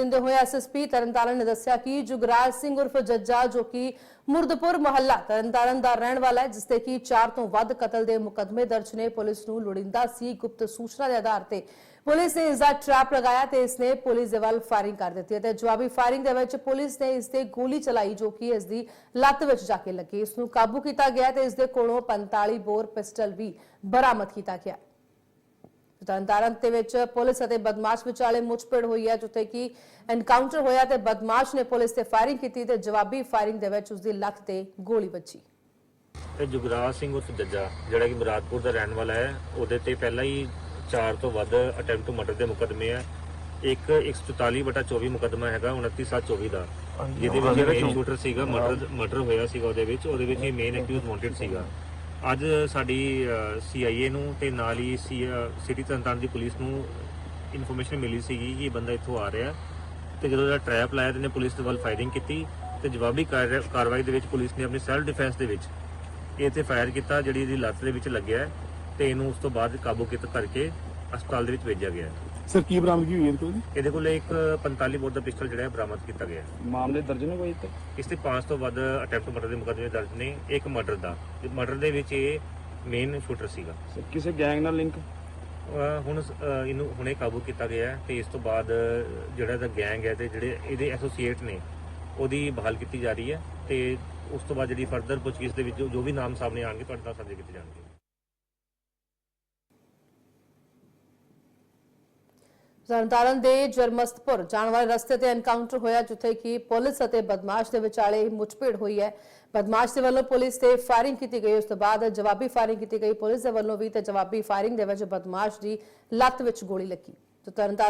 ਦਿੰਦੇ ਹੋਏ ਐਸਐਸਪੀ ਤਰਨਤਾਰਨ ਨੇ ਦੱਸਿਆ ਕਿ ਜੁਗਰਾਜ ਸਿੰਘ ਉਰਫ ਜੱਜਾ, ਜੋ ਕਿ ਮੁਰਦਪੁਰ ਮਹੱਲਾ ਤਰਨਤਾਰਨ ਦਾ ਰਹਿਣ ਵਾਲਾ ਹੈ, ਜਿਸ ਤੇ ਕਿ 4 ਤੋਂ ਵੱਧ ਕਤਲ ਦੇ ਮੁਕੱਦਮੇ ਦਰਜ ਨੇ, ਪੁਲਿਸ ਨੂੰ ਲੋੜੀਂਦਾ ਸੀ ਗੁਪਤ ਸੂਚਨਾ ਦੇ ਆਧਾਰ ਤੇ। ਪੁਲਿਸ ਨੇ ਇਸ ਦਾ ਟਰੈਪ ਲਗਾਇਆ ਤੇ ਇਸ ਨੇ ਪੁਲਿਸ ਦੇ ਵੱਲ ਫਾਇਰਿੰਗ ਕਰ ਦਿੱਤੀ ਤੇ ਜਵਾਬੀ ਫਾਇਰਿੰਗ ਦੇ ਵਿੱਚ ਪੁਲਿਸ ਨੇ ਇਸ ਤੇ ਗੋਲੀ ਚਲਾਈ, ਜੋ ਕਿ ਇਸ ਦੀ ਲੱਤ ਵਿੱਚ ਜਾ ਕੇ ਲੱਗੀ। ਇਸ ਨੂੰ ਕਾਬੂ ਕੀਤਾ ਗਿਆ ਤੇ ਇਸ ਦੇ ਕੋਲੋਂ 45 ਬੋਰ ਪਿਸਟਲ ਵੀ ਬਰਾਮਦ ਕੀਤਾ ਗਿਆ। ਤਰਨਤਾਰਨ ਦੇ ਵਿੱਚ ਪੁਲਿਸ ਅਤੇ ਬਦਮਾਸ਼ ਵਿਚਾਲੇ ਮੁੱਠਭੇੜ ਹੋਈ ਹੈ ਜਿੱਥੇ ਕਿ ਐਨਕਾਊਂਟਰ ਹੋਇਆ ਤੇ ਬਦਮਾਸ਼ ਨੇ ਪੁਲਿਸ ਤੇ ਫਾਇਰਿੰਗ ਕੀਤੀ ਤੇ ਜਵਾਬੀ ਫਾਇਰਿੰਗ ਦੇ ਵਿੱਚ ਉਸ ਦੀ ਲੱਤ ਤੇ ਗੋਲੀ ਵੱਜੀ। ਤੇ ਜੁਗਰਾਜ ਸਿੰਘ ਉਰਫ ਜੱਜਾ ਜਿਹੜਾ ਕਿ ਮੁਰਾਦਪੁਰ ਦਾ ਰਹਿਣ ਵਾਲਾ ਹੈ ਉਹਦੇ ਤੇ ਪਹਿਲਾਂ ਹੀ 4 ਤੋਂ ਵੱਧ ਅਟੈਂਪਟ ਟੂ ਮਰਡਰ ਦੇ ਮੁਕੱਦਮੇ ਆ। ਇੱਕ 144 ਬਟਾ 24 ਮੁਕੱਦਮਾ ਹੈਗਾ 29724 ਦਾ। ਜਿਹਦੇ ਵਿੱਚ ਮੇਨ ਸ਼ੂਟਰ ਸੀਗਾ ਮਰਡਰ ਮਰਡਰ ਹੋਇਆ ਸੀਗਾ ਉਹਦੇ ਵਿੱਚ ਉਹਦੇ ਵਿੱਚ ਹੀ ਮੇਨ ਐਕਿਊਜ਼ ਵਾਂਟਡ ਸੀਗਾ। ਅੱਜ ਸਾਡੀ ਸੀਆਈਏ ਨੂੰ ਤੇ ਨਾਲ ਹੀ ਸਿਟੀ ਤਰਨਤਾਰਨ ਦੀ ਪੁਲਿਸ ਨੂੰ ਇਨਫੋਰਮੇਸ਼ਨ ਮਿਲੀ ਸੀਗੀ ਕਿ ਇਹ ਬੰਦਾ ਇੱਥੋਂ ਆ ਰਿਹਾ ਤੇ ਜਦੋਂ ਇਹਦਾ ਟ੍ਰੈਪ ਲਾਇਆ ਤੇ ਇਹਨੇ ਪੁਲਿਸ ਦੇ ਵੱਲ ਫਾਇਰਿੰਗ ਕੀਤੀ ਤੇ ਜਵਾਬੀ ਕਾਰ- ਕਾਰਵਾਈ ਦੇ ਵਿੱਚ ਪੁਲਿਸ ਨੇ ਆਪਣੀ ਸੈਲਫ ਡਿਫੈਂਸ ਦੇ ਵਿੱਚ ਇਹ ਤੇ ਫਾਇਰ ਕੀਤਾ, ਜਿਹੜੀ ਇਹਦੀ ਲੱਤ ਦੇ ਵਿੱਚ ਲੱਗਿਆ ਹੈ ਤੇ ਇਹਨੂੰ ਉਸ ਤੋਂ ਬਾਅਦ ਕਾਬੂ ਕੀਤਾ ਕਰਕੇ ਹਸਪਤਾਲ ਦੇ ਵਿੱਚ ਭੇਜਿਆ ਗਿਆ ਸਰ ਕੀ ਬਰਾਮਦਗੀ ਹੋਈ ਇਹਦੇ ਕੋਲ ਜੀ? ਇਹਦੇ ਕੋਲ ਇੱਕ 45 ਬੋਰ ਦਾ ਪਿਸਟਲ ਜਿਹੜਾ ਹੈ ਬਰਾਮਦ ਕੀਤਾ ਗਿਆ ਹੈ। ਮਾਮਲੇ ਦਰਜ ਨੇ ਕੋਈ ਇੱਥੇ? ਇਸ ਤੇ 5 ਤੋਂ ਵੱਧ ਅਟੈਂਪਟ ਮਰਡਰ ਦੇ ਮੁਕੱਦਮੇ ਦਰਜ ਨੇ ਇੱਕ ਮਰਡਰ ਦਾ। ਮਰਡਰ ਦੇ ਵਿੱਚ ਇਹ ਮੇਨ ਸ਼ੂਟਰ ਸੀਗਾ। ਸਰ ਕਿਸੇ ਗੈਂਗ ਨਾਲ ਲਿੰਕ ਅਹ ਹੁਣ ਅਹ ਇਹਨੂੰ ਹੁਣੇ ਕਾਬੂ ਕੀਤਾ ਗਿਆ ਹੈ ਤੇ ਇਸ ਤੋਂ ਬਾਅਦ ਜਿਹੜਾ ਇਹਦਾ ਗੈਂਗ ਹੈ ਤੇ ਜਿਹੜੇ ਇਹਦੇ ਐਸੋਸੀਏਟ ਨੇ ਉਹਦੀ ਬਹਾਲ ਕੀਤੀ ਜਾ ਰਹੀ ਹੈ ਤੇ ਉਸ ਤੋਂ ਬਾਅਦ ਜਿਹੜੀ ਫਰਦਰ ਪੁੱਛਗਿੱਛ ਦੇ ਵਿੱਚ ਜੋ- ਜੋ ਵੀ ਨਾਮ ਸਾਹਮਣੇ ਆਣਗੇ ਤੁਹਾਡੇ ਨਾਲ ਸਾਂਝੇ ਕੀਤੇ ਜਾਣਗੇ। ਤਰਨਤਾਰਨ ਦੇ ਜਰਮਸਤਪੁਰ ਜਾਣ ਵਾਲੇ ਰਸਤੇ ਤੇ ਐਨਕਾਊਂਟਰ ਹੋਇਆ, ਜਿੱਥੇ ਕਿ ਪੁਲਿਸ ਅਤੇ ਬਦਮਾਸ਼ ਦੇ ਵਿਚਾਲੇ ਮੁੱਠਭੇੜ ਹੋਈ ਹੈ। ਬਦਮਾਸ਼ ਦੇ ਵੱਲੋਂ ਪੁਲਿਸ ਤੇ ਫਾਇਰਿੰਗ ਕੀਤੀ ਗਈ। ਉਸ ਤੋਂ ਬਾਅਦ ਜਵਾਬੀ ਫਾਇਰਿੰਗ ਕੀਤੀ ਗਈ। ਪੁਲਿਸ ਦੇ ਵੱਲੋਂ ਵੀ ਤੇ ਜਵਾਬੀ ਫਾਇਰਿੰਗ ਦੇ ਵਿੱਚ ਬਦਮਾਸ਼ ਦੀ ਲੱਤ ਵਿੱਚ ਗੋਲੀ ਲੱਗੀ। ਤੇ ਤਰਨਤਾਰਨ